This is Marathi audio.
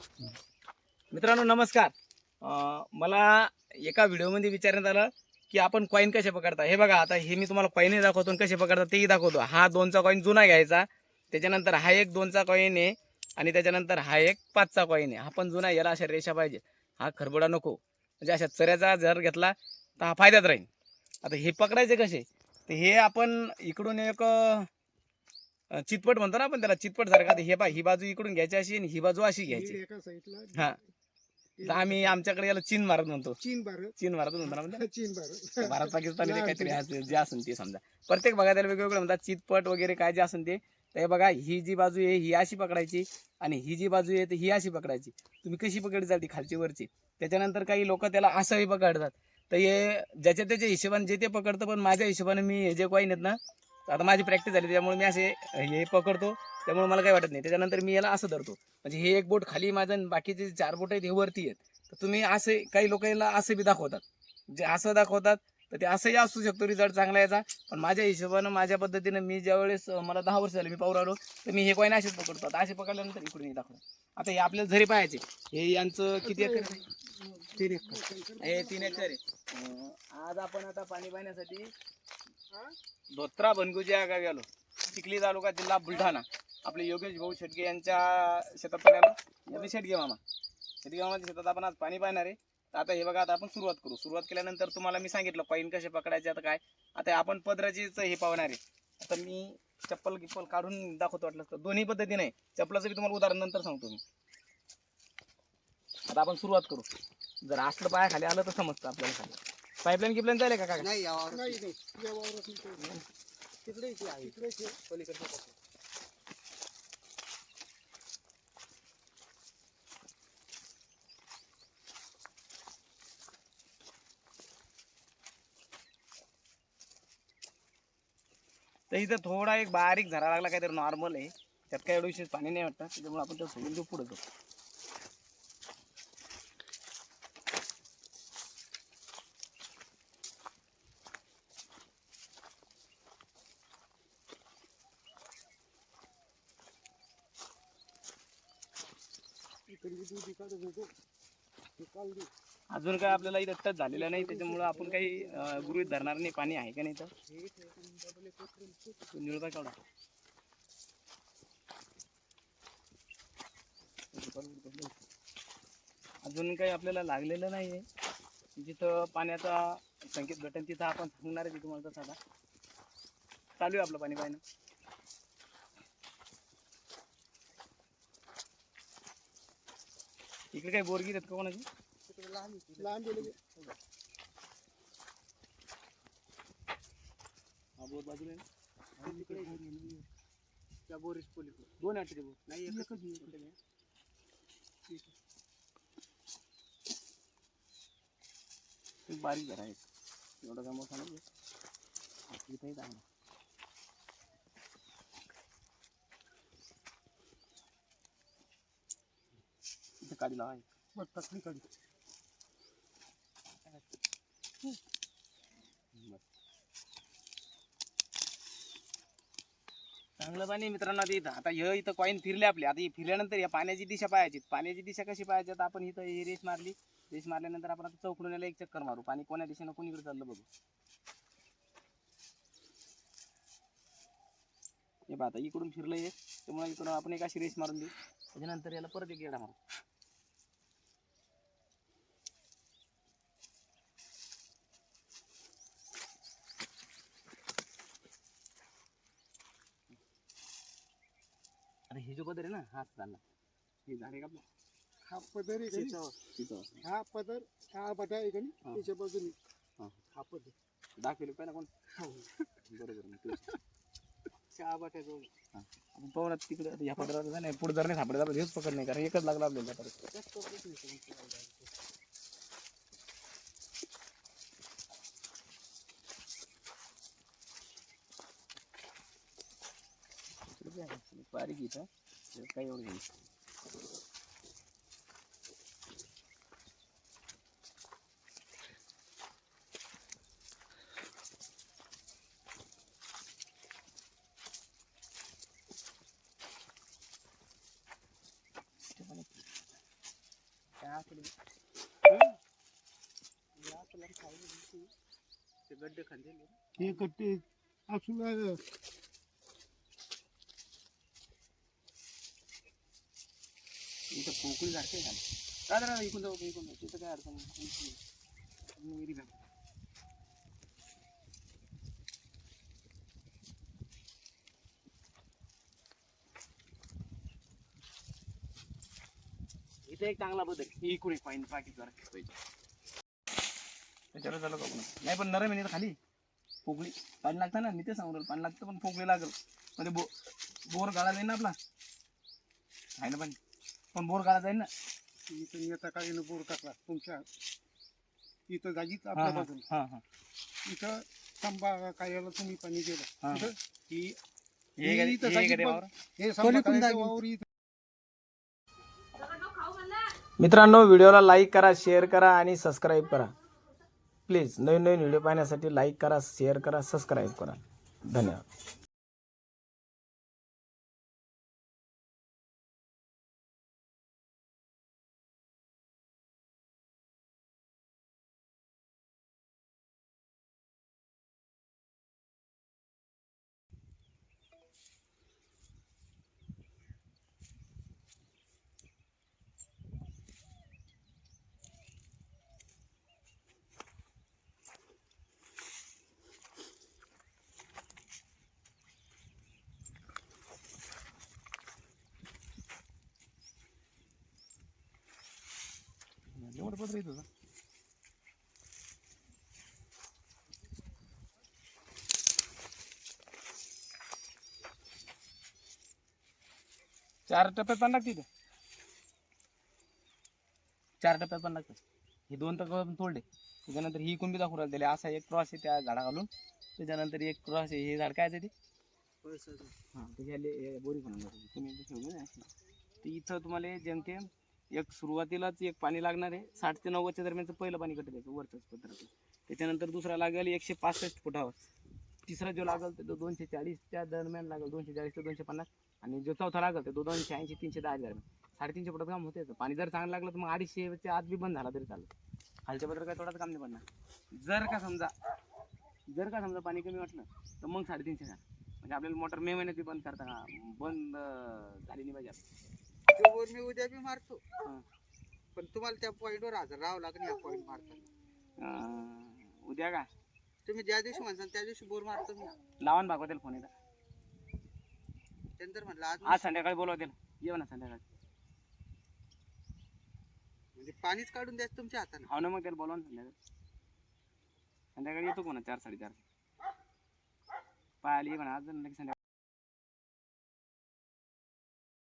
मित्रांनो नमस्कार. मला एका व्हिडिओमध्ये विचारण्यात आलं की आपण कॉईन कसे पकडता? हे बघा आता हे मी तुम्हाला कॉईनही दाखवतो आणि कसे पकडता तेही दाखवतो. हा दोनचा कॉईन जुना घ्यायचा. त्याच्यानंतर हा एक दोनचा कॉईन आहे आणि त्याच्यानंतर हा एक पाचचा कॉईन आहे. हा पण जुना याला अशा रेषा पाहिजे. हा खरबडा नको. म्हणजे अशा चऱ्याचा जर घेतला तर हा फायद्यात राहील. आता हे पकडायचे कसे? तर हे आपण इकडून एक चितपट म्हणतो ना आपण त्याला चितपट सारखा हे बा ही बाजू इकडून घ्यायची अशी आणि ही बाजू अशी घ्यायची. एका साईडला हा. तर आम्ही आमच्याकडे याला चीन भारत म्हणतो. चीन भारत. चीन भारत म्हणतो ना चीन भारत. भारत पाकिस्तान काहीतरी. असेल, जे असेल ते समजा. प्रत्येक भागात त्याला वेगवेगळं म्हणतात चितपट वगैरे काय जे असेल ते. तर हे बघा ही जी बाजू आहे ही अशी पकडायची आणि ही जी बाजू आहे ती ही अशी पकडायची. तुम्ही कशी पकडली जाते खालची वरची? त्याच्यानंतर काही लोक त्याला असंही पकडतात. तर हे ज्याच्या त्याच्या हिशोबाने जे ते पकडतं पण माझ्या हिशोबाने मी हे जे कॉईन आहेत ना आता माझी प्रॅक्टिस झाली त्यामुळे मी असे हे पकडतो. त्यामुळे मला काही वाटत नाही. त्याच्यानंतर मी याला असं धरतो. म्हणजे हे एक बोट खाली माझं आणि बाकीचे चार बोट आहेत हे वरती आहेत. तर तुम्ही असे काही लोक याला असे बी दाखवतात. जे असं दाखवतात तर ते असंही असू शकतो रिझल्ट चांगला याचा. पण माझ्या हिशोबानं माझ्या पद्धतीनं मी ज्यावेळेस मला दहा वर्ष झाले मी पाहू राहिलो तर मी हे कॉईन असेच पकडतो. आता असे पकडल्यानंतर इकडून हे दाखवतो. आता हे आपल्याला झरी पाहायचे हे यांचं किती एकर? तीन एकर. हे तीन एकर आहे. आज आपण आता पाणी पाहण्यासाठी धोत्रा धोत्रा या गावी आलो चिखली तालुका जिल्हा बुलढाणा. आपले योगेश भाऊ शेटगे यांच्या शेतात पण आलो. यांनी शेटगे मामा. शेटगे मामाच्या शेतात आपण आज पाणी पाहणार आहे. तर आता हे बघा आता आपण सुरुवात करू. सुरुवात केल्यानंतर तुम्हाला मी सांगितलं पाईन कसे पकडायचे आता काय? आता आपण पदराचीच हे पाहणार आहे. आता मी चप्पल गिप्पल काढून दाखवतो वाटलं तर. दोन्ही पद्धतीने आहे. चप्पलाचं मी तुम्हाला उदाहरण नंतर सांगतो मी. आता आपण सुरुवात करू. जर असलं पाया खाली आलं तर समजतं आपल्याला. खाली पाईपलाईन गिपलाईन जाईल का काय नाही यावर. नाही नाही. या वावरात नाही काही. तिकडेच आहे. पलीकडच्या बाजूला. तर इथं थोडा एक बारीक झरा लागला काहीतरी नॉर्मल आहे. त्यात काय एवढं विशेष पाणी नाही वाटतं. त्याच्यामुळे आपण त्याला सोडून देऊ पुढे जाऊ इकडे बी दूध इकडे होतो ते काल दे. अजून काय आपल्याला इथं टच झालेलं नाही त्याच्यामुळे आपण काही गृहित गृहीत धरणार नाही पाणी आहे का नाही तर हे निळबा अजून काही आपल्याला लागलेलं नाही आहे जिथं पाण्याचा संकेत भेटेल तिथं आपण सांगणार आहे तुम्हाला तसा आता चालू आहे आपलं पाणी पाहिजे इकडे काही बोरगी आहेत का कोणाची तिकडे लहान आहे. लहान दिले ते. हा बोर बाजूला आहे ना? आणि तिकडे बोर आहे. त्या बोरीस पलीकडे दोन आहे वाटते ते बोर नाही एकच एकच आहे. एकच आहे. ठीक आहे. एक बारीक जरा आहे एवढं काय मोठा नाही इथेही आहे काढी लावा एक. बस टाकली काढली. चांगलं पाणी मित्रांनो आता इथं. आता हे इथं कॉईन फिरले आपले. आता हे फिरल्यानंतर या पाण्याची दिशा पाहायची. पाण्याची दिशा कशी पाहायची? आता आपण इथं ही रेस मारली. रेस मारल्यानंतर आपण आता चौकडून एक चक्कर मारू. पाणी कोण्या दिशेनं कोणीकडे चाललं बघू. हे पहा आता इकडून फिरलं हे. त्यामुळे इकडून आपण एक अशी रेस मारून देऊ. त्याच्यानंतर याला परत एक गेडा मारू. अरे हे जो पदर आहे ना हाच चालला हे झाडे का आपलं हा पदर आहे का नाही? तिथं तिथं हा पदर हा बटा आहे का नाही हा. त्याच्या बाजूने हा. हा पदर दाखवले पहिला कोण हो. बरोबर मग तेच. आपण पाहू ना तिकडे या पदरात नाही पुढे जर नाही सापडत आपलं हेच पकड नाही कारण एकच लागला आपल्याला परत जास्त नाही? इथं त्यात काही एवढं नाही इथे पण एक. ते असू लागलं. पोकळी सारखे झाले दादा दादा इकून जाऊ इकून जाऊ तिथं काय अडचण नाही इथे एक चांगला बदल. ही इकडे पाहिजे पाकिट जरा पाहिजे. त्याच्यावर झालं का नाही पण नरम आहे खाली. पोकळी. पाणी लागतं ना मी ते सांगू पाणी लागतं पण पोकळी लागल. म्हणजे बो बोर गाळा जाईल ना आपला. आहे ना पण? पण बोर गाळा जाईल ना इथं नेता काळीनं बोर टाकला तुमच्या इथं जागीच आपल्या हा, बाजूला हा, हा. इथं संबा कायाला तुम्ही पाणी दिलं हा. इथं ही हे गडे- इथं हे जागीच गडे बघ. वावर. हे संबा काळ्याचं वावर इथं मित्रांनो व्हिडिओला लाईक करा शेअर करा आणि सबस्क्राईब करा प्लीज नवीन नवीन व्हिडिओ पाहण्यासाठी लाईक करा शेअर करा सबस्क्राईब करा धन्यवाद एवढं पत्र येत होतं चार टप्प्यात पण लागते इथे. चार टप्प्यात पण लागतं हे दोन टप्पे आपण तोडले. त्याच्यानंतर ही कोण बी दाखवू राहिली असा एक क्रॉस आहे त्या झाडा घालून त्याच्यानंतर एक क्रॉस आहे हे झाड काय आहे ते? हां त्याच्या बोरी पण तुम्ही इथे ठेवले तुम्हाला जेमतेम एक सुरुवातीलाच एक पाणी लागणार आहे. साठ ते नव्वदच्या दरम्यानचं पहिलं पाणी कट द्यायचं वरचंच पत्राचं त्याच्यानंतर दुसरा लागेल एकशे पासष्ट फुटावर. तिसरा जो लागेल तो दोनशे चाळीसच्या दरम्यान लागेल दोनशे चाळीस ते दोनशे पन्नास. आणि जो चौथा लागेल तो दोनशे ऐंशी तीनशे दहा दरम्यान. साडेतीनशे फुटात काम होते पाणी जर चांगलं लागलं तर मग अडीचशेच्या आत बी बंद झाला तरी चालेल. खालच्या पत्र काय थोडाच काम नाही पडणार. जर का समजा जर का समजा पाणी कमी वाटलं तर मग साडेतीनशे झालं. म्हणजे आपल्याला मोटर मे महिन्यात बंद करता का? बंद झाली नाही पाहिजे आपली. तो वर मी उद्या बी मारतो. पण तुम्हाला त्या पॉईंटवर हजर राहावं लागेल या पॉईंट मारताना. अं, उद्या का? तुम्ही ज्या दिवशी म्हणसान त्या दिवशी बोर मारतो मी. लावा ना भागवतेल फोन येतात त्यानंतर म्हणलं आज आज संध्याकाळी बोलवा त्याला येऊ ना संध्याकाळी. म्हणजे पाणीच काढून द्यायचं तुमच्या हाताने. हो ना मग त्याला बोलवा ना संध्याकाळी. संध्याकाळी येतो कोणा? चार साडेचार पाय आली म्हणा आज लगेच संध्याकाळी